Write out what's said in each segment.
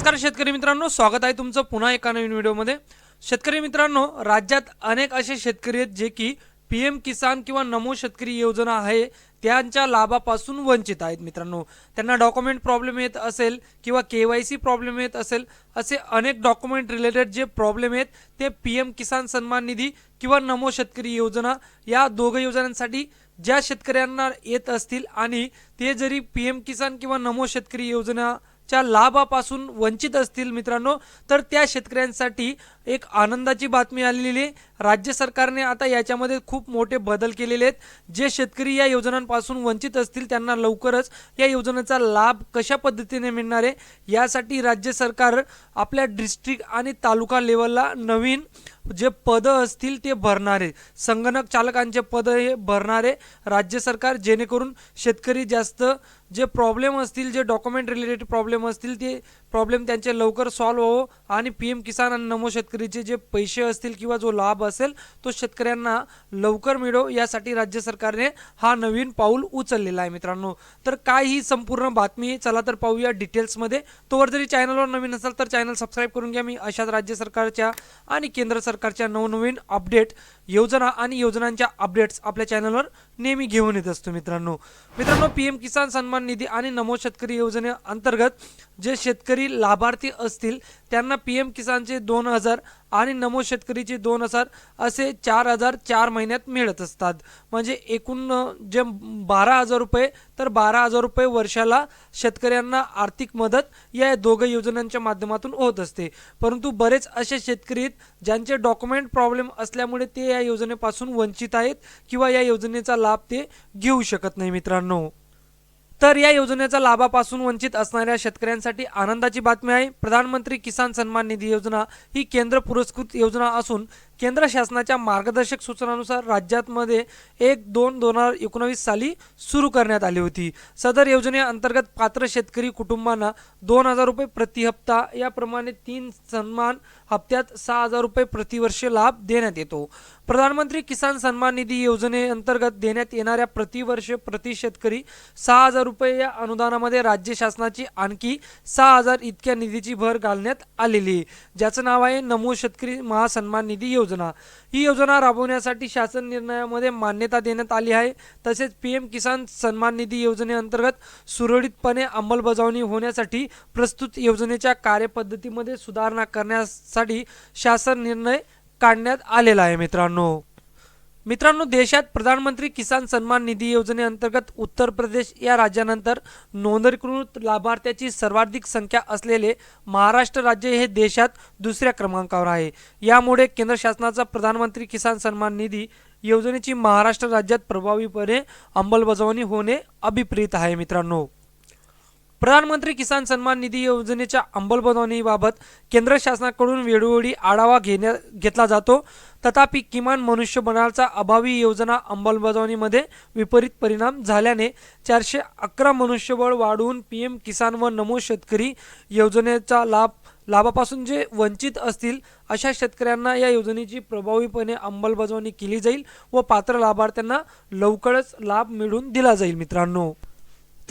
नमस्कार शेतकरी मित्रांनो स्वागत आहे तुमचं पुन्हा एका नवीन व्हिडिओमध्ये. शेतकरी मित्रांनो राज्यात अनेक असे शेतकरी आहेत जे की पी एम किसान किंवा नमो शेतकरी योजना आहे त्यांच्या लाभापासून वंचित आहेत मित्रांनो. त्यांना डॉक्युमेंट प्रॉब्लेम येत असेल किंवा के वाय सी प्रॉब्लेम येत असेल असे अनेक डॉक्युमेंट रिलेटेड जे प्रॉब्लेम आहेत ते पी एम किसान सन्मान निधी किंवा नमो शेतकरी योजना या दोघं योजनांसाठी ज्या शेतकऱ्यांना येत असतील आणि ते जरी पी एम किसान किंवा नमो शेतकरी योजना च्या लाभापासून वंचित असतील मित्रांनो तर त्या शेतकऱ्यांसाठी एक आनंदाची बातमी आलेली आहे. राज्य सरकारने आता याच्यामध्ये खूप मोठे बदल केलेले आहेत. जे शेतकरी या योजनांपासून वंचित असतील त्यांना लवकरच या योजनेचा लाभ कशा पद्धतीने मिळणार आहे? यासाठी राज्य सरकार आपल्या डिस्ट्रिक्ट आणि तालुका लेवलला नवीन जे पदं असतील ते भरणारे संगणक चालकांचे पद हे भरणारे राज्य सरकार जेणेकरून शेतकरी जास्त जे प्रॉब्लेम असतील जे डॉक्युमेंट रिलेटेड प्रॉब्लेम असतील ते प्रॉब्लेम त्यांचे लवकर सॉल्व्ह हो आणि पी एम किसान आणि नमो शेतकरीचे जे पैसे असतील किंवा जो लाभ असेल तो शेतकऱ्यांना लवकर मिळो यासाठी राज्य सरकारने हा नवीन पाऊल उचललेला आहे मित्रांनो. तर काय ही संपूर्ण बातमी चला तर पाहूया डिटेल्समध्ये तोवर जरी चॅनलवर नवीन असाल तर चॅनल सबस्क्राईब करून घ्या. मी अशाच राज्य सरकारच्या आणि केंद्र सरकारच्या नवनवीन अपडेट योजना आणि योजनांच्या अपडेट्स आपल्या चॅनलवर नेहमी घेऊन येत असतो मित्रांनो. मित्रांनो पी एम किसान सन्मान निधी आणि नमो शेतकरी योजनेअंतर्गत जे शेतकरी लाभार्थी असतील त्यांना पी एम किसानचे दोन हजार आणि नमो शेतकरीचे दोन हजार असे चार हजार चार महिन्यात मिळत असतात. म्हणजे एकूण जे बारा हजार रुपये तर बारा हजार रुपये वर्षाला शेतकऱ्यांना आर्थिक मदत या दोघं योजनांच्या माध्यमातून होत असते. परंतु बरेच असे शेतकरी आहेत ज्यांचे डॉक्युमेंट प्रॉब्लेम असल्यामुळे ते या योजनेपासून वंचित आहेत किंवा या योजनेचा लाभ ते घेऊ शकत नाही मित्रांनो. तर या योजनेचा लाभापासून वंचित असणाऱ्या शेतकऱ्यांसाठी आनंदाची बातमी आहे. प्रधानमंत्री किसान सन्मान निधी योजना ही केंद्र पुरस्कृत योजना असून केंद्र शासनाच्या मार्गदर्शक सूचनानुसार राज्यातमध्ये एक दोन दोन हजार एकोणावीस साली सुरू करण्यात आली होती. सदर योजनेअंतर्गत पात्र शेतकरी कुटुंबांना दोन हजार रुपये प्रति हप्ता याप्रमाणे तीन सन्मान हप्त्यात सहा हजार रुपये प्रतिवर्ष लाभ देण्यात येतो. प्रधानमंत्री किसान सन्मान निधी योजनेअंतर्गत देण्यात येणाऱ्या प्रतिवर्ष प्रति शेतकरी सहा हजार रुपये या अनुदानामध्ये राज्य शासनाची आणखी सहा हजार इतक्या निधीची भर घालण्यात आलेली आहे. ज्याचं नाव आहे नमो शेतकरी महासन्मान निधी योजना. ही योजना राबवण्यासाठी शासन निर्णयामध्ये मान्यता देण्यात आली आहे. तसेच पी एम किसान सन्मान निधी योजनेअंतर्गत सुरळीतपणे अंमलबजावणी होण्यासाठी प्रस्तुत योजनेच्या कार्यपद्धतीमध्ये सुधारणा करण्यासाठी शासन निर्णय काढण्यात आलेला आहे मित्रांनो. मित्रांनो देशात प्रधानमंत्री किसान सन्मान निधी योजनेअंतर्गत उत्तर प्रदेश या राज्यानंतर नोंदणीकृत लाभार्थ्याची सर्वाधिक संख्या असलेले महाराष्ट्र राज्य हे देशात दुसऱ्या क्रमांकावर आहे. यामुळे केंद्र शासनाचा प्रधानमंत्री किसान सन्मान निधी योजनेची महाराष्ट्र राज्यात प्रभावीपणे अंमलबजावणी होणे अभिप्रेत आहे मित्रांनो. प्रधानमंत्री किसान सन्मान निधी योजनेच्या अंमलबजावणीबाबत केंद्र शासनाकडून वेळोवेळी आढावा घेण्या घेतला जातो. तथापि किमान मनुष्यबळाचा अभावी योजना अंमलबजावणीमध्ये विपरीत परिणाम झाल्याने चारशे अकरा मनुष्यबळ वाढवून पी एम किसान व नमो शेतकरी योजनेचा लाभ लाभापासून जे वंचित असतील अशा शेतकऱ्यांना या योजनेची प्रभावीपणे अंमलबजावणी केली जाईल व पात्र लाभार्थ्यांना लवकरच लाभ मिळवून दिला जाईल मित्रांनो.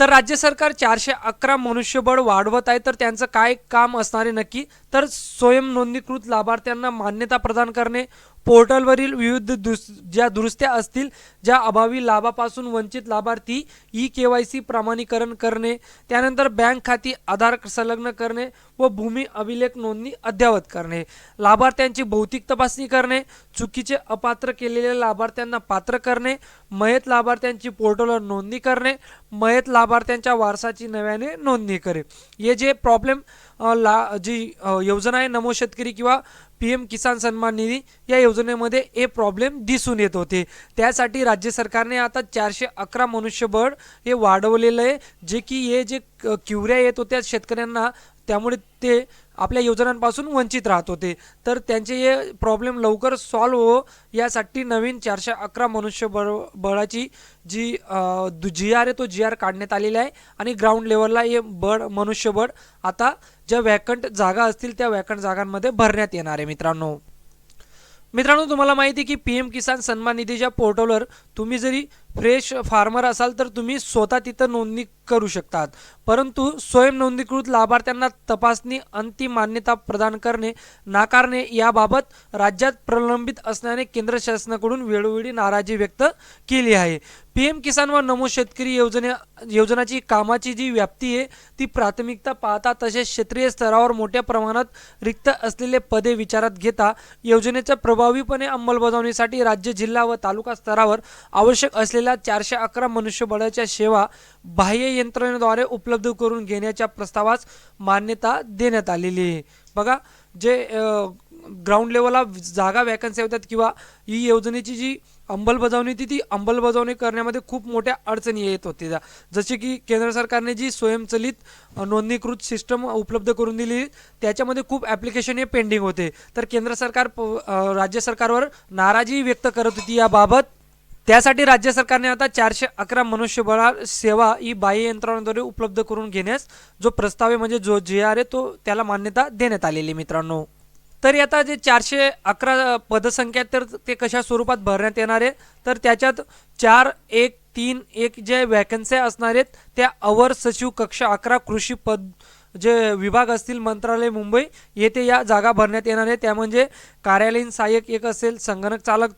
तर राज्य सरकार चारशे अकरा मनुष्यबळ वाढवत आहे तर त्यांचं काय काम असणार आहे नक्की? तर स्वयं नोंदणीकृत लाभार्थ्यांना मान्यता प्रदान करणे पोर्टलवरील विविध दुस ज्या दुरुस्त्या असतील ज्या अभावी लाभापासून वंचित लाभार्थी ई के वाय सी प्रमाणीकरण करणे त्यानंतर बँक खाती आधार संलग्न करणे व भूमी अभिलेख नोंदणी अद्ययावत करणे लाभार्थ्यांची भौतिक तपासणी करणे चुकीचे अपात्र केलेल्या लाभार्थ्यांना पात्र करणे मयत लाभार्थ्यांची पोर्टलवर नोंदणी करणे मयत लाभार्थ्यांच्या वारसाची नव्याने नोंदणी करे. हे जे प्रॉब्लेम ला जी योजना आहे नमो शेतकरी किंवा पी एम किसान सन्मान निधी या योजनेमध्ये हे प्रॉब्लेम दिसून येत होते. त्यासाठी राज्य सरकारने आता चारशे अकरा मनुष्यबळ हे वाढवलेलं आहे. जे की हे जे क्युऱ्या येत होत्या शेतकऱ्यांना त्यामुळे ते आपल्या योजनांपासून वंचित राहत होते. तर त्यांचे हे प्रॉब्लेम लवकर सॉल्व हो यासाठी नवीन चारशे अकरा मनुष्यबळ बळाची जी जी आर आहे तो जी आर काढण्यात आलेला आहे. आणि ग्राउंड लेवलला हे बळ मनुष्यबळ आता ज्या वॅकंट जागा असतील त्या वॅकंट जागांमध्ये भरण्यात येणार आहे मित्रांनो. मित्रांनो तुम्हाला माहिती आहे की पी एम किसान सन्मान निधीच्या पोर्टलवर तुम्ही जरी फ्रेश फार्मर असाल तर तुम्ही स्वतः तिथं नोंदणी करू शकतात. परंतु स्वयं नोंदणीकृत लाभार्थ्यांना तपासणी अंतिम मान्यता प्रदान करणे नाकारणे याबाबत राज्यात प्रलंबित असल्याने केंद्र शासनाकडून वेळोवेळी नाराजी व्यक्त केली आहे. पी एम किसान व नमो शेतकरी योजने योजनाची कामाची जी व्याप्ती आहे ती प्राथमिकता पाहता तसेच क्षेत्रीय स्तरावर मोठ्या प्रमाणात रिक्त असलेले पदे विचारात घेता योजनेच्या प्रभावीपणे अंमलबजावणीसाठी राज्य जिल्हा व तालुका स्तरावर आवश्यक असलेल्या चारशे अकरा मनुष्यबळाच्या सेवा बाह्य यंत्रणेद्वारे उपलब्ध करून घेण्याच्या प्रस्तावास मान्यता देण्यात आलेली आहे. बघा जे ग्राउंड लेवलला जागा वॅकन्सी होतात किंवा ही योजनेची जी अंमलबजावणी होती ती अंमलबजावणी करण्यामध्ये खूप मोठ्या अडचणी येत होत्या. जसे की केंद्र सरकारने जी स्वयंचलित नोंदणीकृत सिस्टम उपलब्ध करून दिली त्याच्यामध्ये खूप ॲप्लिकेशन हे पेंडिंग होते. तर केंद्र सरकार राज्य सरकारवर नाराजी व्यक्त करत होती याबाबत त्यासाठी राज्य सरकारने आता चारशे अकरा मनुष्यबळ सेवा ही बाह्य यंत्रणाद्वारे उपलब्ध करून घेण्यास जो प्रस्ताव आहे म्हणजे जो जे आर आहे तो त्याला मान्यता देण्यात आलेली आहे मित्रांनो. तरी आता जे चारशे अकरा पदसंख्या तर ते कशा स्वरूपात भरण्यात येणार आहे? तर त्याच्यात चार एक तीन एक जे वॅकन्सी असणार आहेत त्या अवर सचिव कक्षा अकरा कृषी पद जे विभाग असतील मंत्रालय मुंबई येथे या जागा भरण्यात येणार आहे त्या म्हणजे कार्यालयीन सहाय्यक एक असेल संगणक चालक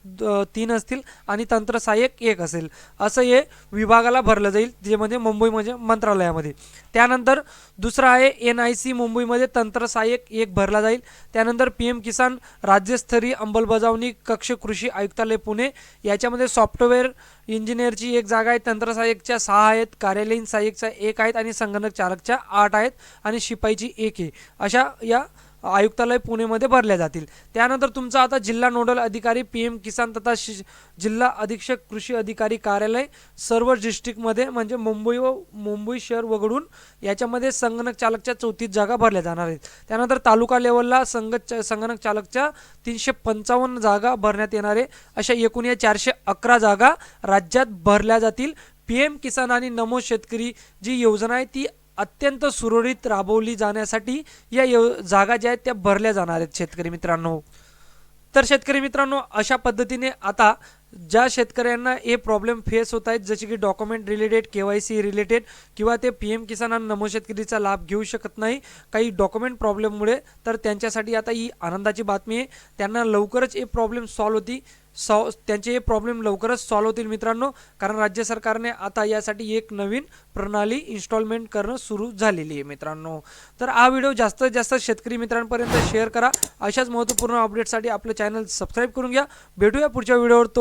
तीन असतील आणि तंत्र सहाय्यक एक असेल. असं हे विभागाला भरलं जाईल जे म्हणजे मुंबई म्हणजे मंत्रालयामध्ये. त्यानंतर दुसरं आहे एन आय सी मुंबईमध्ये तंत्र सहाय्यक एक भरला जाईल. त्यानंतर पी एम किसान राज्यस्तरीय अंमलबजावणी कक्ष कृषी आयुक्तालय पुणे. याच्यामध्ये सॉफ्टवेअर इंजिनियरची एक जागा आहे तंत्र सहाय्यकच्या सहा आहेत कार्यालयीन सहाय्यकच्या एक आहेत आणि संगणक चालकच्या आठ आहेत. आणि शिपाईची एक आहे. अशा या आयुक्तालय पुणेमध्ये भरल्या जातील. त्यानंतर तुमचा आता जिल्हा नोडल अधिकारी पी एम किसान तथा शि जिल्हा अधीक्षक कृषी अधिकारी कार्यालय सर्व डिस्ट्रिक्टमध्ये म्हणजे मुंबई व मुंबई शहर वगळून याच्यामध्ये संगणक चालकच्या चौतीस जागा भरल्या जाणार आहेत. त्यानंतर तालुका लेवलला संग संगणक चालकच्या तीनशे पंचावन्न जागा भरण्यात येणार आहे. अशा एकूण या चारशे अकरा जागा राज्यात भरल्या जातील. पी एम किसान आणि नमो शेतकरी जी योजना आहे ती अत्यंत सुरळीत राबवली जाण्यासाठी या यो जागा ज्या आहेत त्या भरल्या जाणार आहेत शेतकरी मित्रांनो. तर शेतकरी मित्रांनो अशा पद्धतीने आता ज्या शेतकऱ्यांना हे प्रॉब्लेम फेस होत आहेत जसे की document related K Y C related किंवा ते पी एम किसान आणि नमो शेतकरीचा लाभ घेऊ शकत नाही काही डॉक्युमेंट प्रॉब्लेममुळे तर त्यांच्यासाठी आता ही आनंदाची बातमी आहे. त्यांना लवकरच हे प्रॉब्लेम सॉल्व्ह होती. सॉ त्यांचे हे प्रॉब्लेम लवकरच सॉल्व्ह होतील मित्रांनो. कारण राज्य सरकारने आता यासाठी एक नवीन प्रणाली इन्स्टॉलमेंट करणं सुरू झालेली आहे मित्रांनो. तर हा व्हिडिओ जास्तीत जास्त शेतकरी मित्रांपर्यंत शेअर करा. अशाच महत्त्वपूर्ण अपडेटसाठी आपलं चॅनल सबस्क्राईब करून घ्या. भेटूया पुढच्या व्हिडिओवर तो